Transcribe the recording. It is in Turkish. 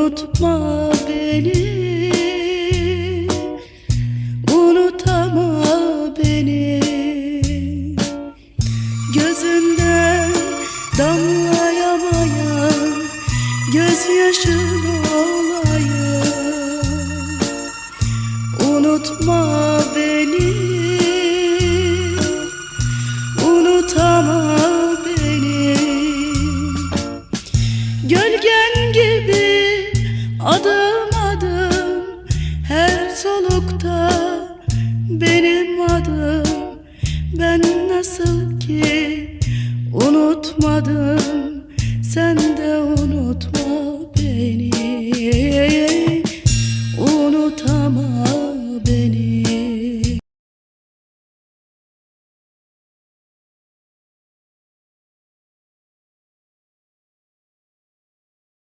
Unutma beni. Unutama beni. Gözünde damlayamayan Gözyaşın olayım Unutma beni. Unutama beni. Gölgen gibi adım adım Her solukta benim adım. Ben nasıl ki unutmadım